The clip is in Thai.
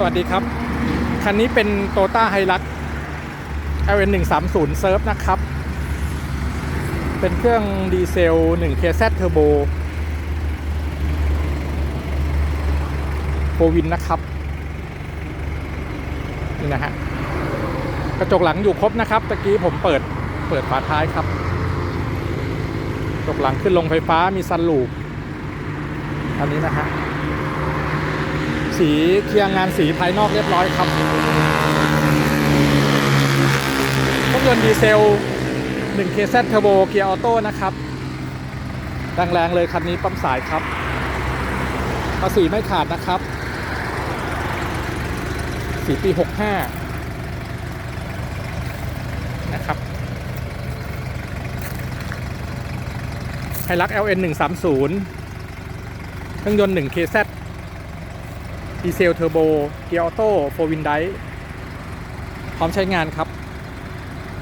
สวัสดีครับ คันนี้เป็น t o ต้าไฮรัก LN 130 Surf นะครับ เป็นเครื่องดีเซล 1KZ Turbo โฟวินนะครับ นี่นะฮะ กระจกหลังอยู่ครบนะครับ ตะกี้ผมเปิดเปิดฝาท้ายครับ กระจกหลังขึ้นลงไฟฟ้ามีซันลูปอันนี้นะฮะ สีเคลียร์งานสีภายนอกเรียบร้อยครับเครื่องยนต์ดีเซล 1KZ Turbo เกียร์ออโต้นะครับแรงๆเลยคันนี้ปั๊มสายครับภาษีไม่ขาดนะครับ สีปี 65 นะครับไฮรัก LN 130เครื่องยนต์ 1KZ ดีเซลเทอร์โบเกียร์ออโต้โฟวินไดพร้อมใช้งานครับ